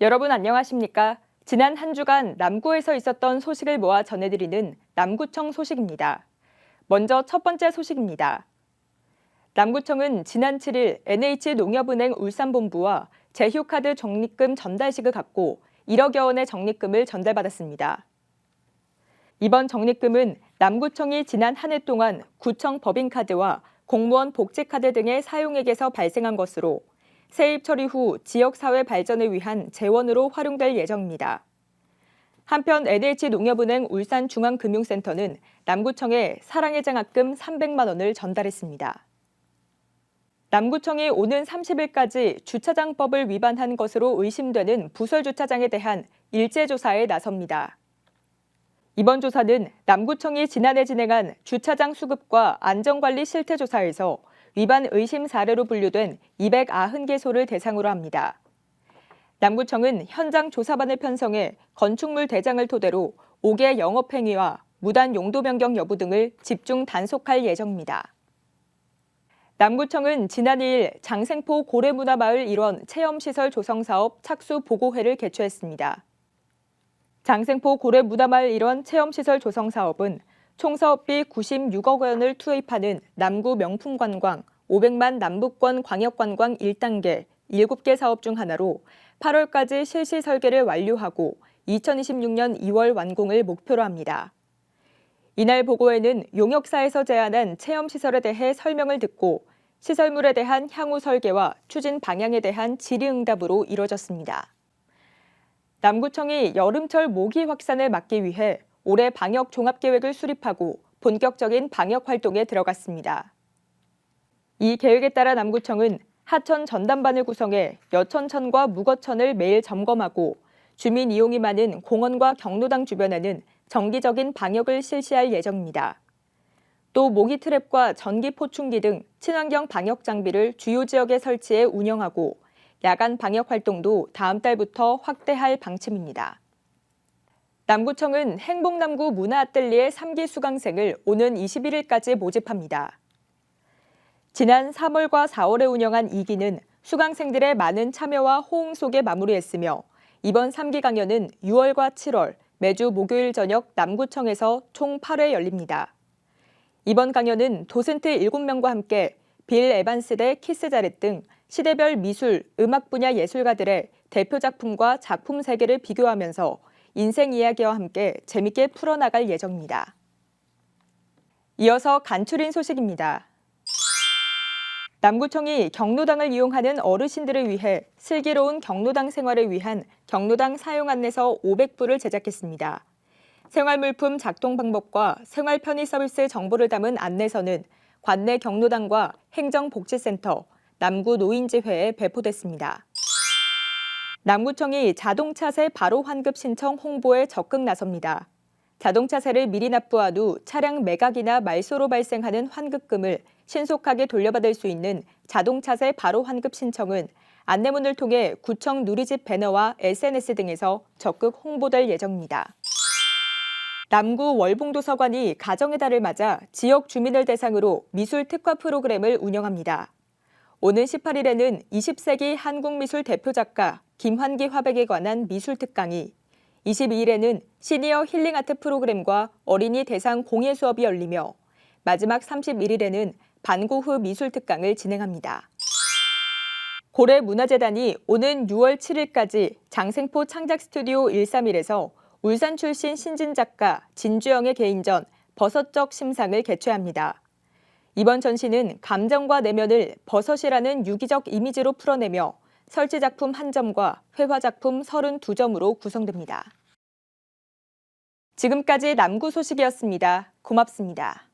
여러분 안녕하십니까? 지난 한 주간 남구에서 있었던 소식을 모아 전해드리는 남구청 소식입니다. 먼저 첫 번째 소식입니다. 남구청은 지난 7일 NH농협은행 울산본부와 제휴카드 적립금 전달식을 갖고 1억여 원의 적립금을 전달받았습니다. 이번 적립금은 남구청이 지난 한 해 동안 구청 법인카드와 공무원 복지카드 등의 사용액에서 발생한 것으로 세입 처리 후 지역사회 발전을 위한 재원으로 활용될 예정입니다. 한편 NH농협은행 울산중앙금융센터는 남구청에 사랑의 장학금 300만 원을 전달했습니다. 남구청이 오는 30일까지 주차장법을 위반한 것으로 의심되는 부설 주차장에 대한 일제 조사에 나섭니다. 이번 조사는 남구청이 지난해 진행한 주차장 수급과 안전관리 실태 조사에서 위반 의심 사례로 분류된 290개소를 대상으로 합니다. 남구청은 현장 조사반을 편성해 건축물 대장을 토대로 5개 영업행위와 무단 용도 변경 여부 등을 집중 단속할 예정입니다. 남구청은 지난 2일 장생포 고래문화마을 일원 체험시설 조성 사업 착수 보고회를 개최했습니다. 장생포 고래문화마을 일원 체험시설 조성 사업은 총 사업비 96억 원을 투입하는 남구 명품관광 500만 남북권 광역관광 1단계 7개 사업 중 하나로 8월까지 실시 설계를 완료하고 2026년 2월 완공을 목표로 합니다. 이날 보고에는 용역사에서 제안한 체험시설에 대해 설명을 듣고 시설물에 대한 향후 설계와 추진 방향에 대한 질의응답으로 이뤄졌습니다. 남구청이 여름철 모기 확산을 막기 위해 올해 방역 종합계획을 수립하고 본격적인 방역 활동에 들어갔습니다. 이 계획에 따라 남구청은 하천 전담반을 구성해 여천천과 무거천을 매일 점검하고 주민 이용이 많은 공원과 경로당 주변에는 정기적인 방역을 실시할 예정입니다. 또 모기 트랩과 전기 포충기 등 친환경 방역 장비를 주요 지역에 설치해 운영하고 야간 방역 활동도 다음 달부터 확대할 방침입니다. 남구청은 행복남구 문화아뜰리에 3기 수강생을 오는 21일까지 모집합니다. 지난 3월과 4월에 운영한 2기는 수강생들의 많은 참여와 호응 속에 마무리했으며 이번 3기 강연은 6월과 7월 매주 목요일 저녁 남구청에서 총 8회 열립니다. 이번 강연은 도슨트 7명과 함께 빌 에반스 대 키스 자렛 등 시대별 미술, 음악 분야 예술가들의 대표 작품과 작품 세계를 비교하면서 인생 이야기와 함께 재밌게 풀어나갈 예정입니다. 이어서 간추린 소식입니다. 남구청이 경로당을 이용하는 어르신들을 위해 슬기로운 경로당 생활을 위한 경로당 사용 안내서 500부를 제작했습니다. 생활물품 작동 방법과 생활 편의 서비스 정보를 담은 안내서는 관내 경로당과 행정복지센터, 남구 노인지회에 배포됐습니다. 남구청이 자동차세 바로 환급 신청 홍보에 적극 나섭니다. 자동차세를 미리 납부한 후 차량 매각이나 말소로 발생하는 환급금을 신속하게 돌려받을 수 있는 자동차세 바로 환급 신청은 안내문을 통해 구청 누리집 배너와 SNS 등에서 적극 홍보될 예정입니다. 남구 월봉도서관이 가정의 달을 맞아 지역 주민을 대상으로 미술 특화 프로그램을 운영합니다. 오는 18일에는 20세기 한국미술 대표 작가 김환기 화백에 관한 미술 특강이 22일에는 시니어 힐링 아트 프로그램과 어린이 대상 공예 수업이 열리며 마지막 31일에는 반고흐 미술 특강을 진행합니다. 고래문화재단이 오는 6월 7일까지 장생포 창작 스튜디오 131에서 울산 출신 신진 작가 진주영의 개인전 버섯적 심상을 개최합니다. 이번 전시는 감정과 내면을 버섯이라는 유기적 이미지로 풀어내며 설치 작품 1점과 회화 작품 32점으로 구성됩니다. 지금까지 남구 소식이었습니다. 고맙습니다.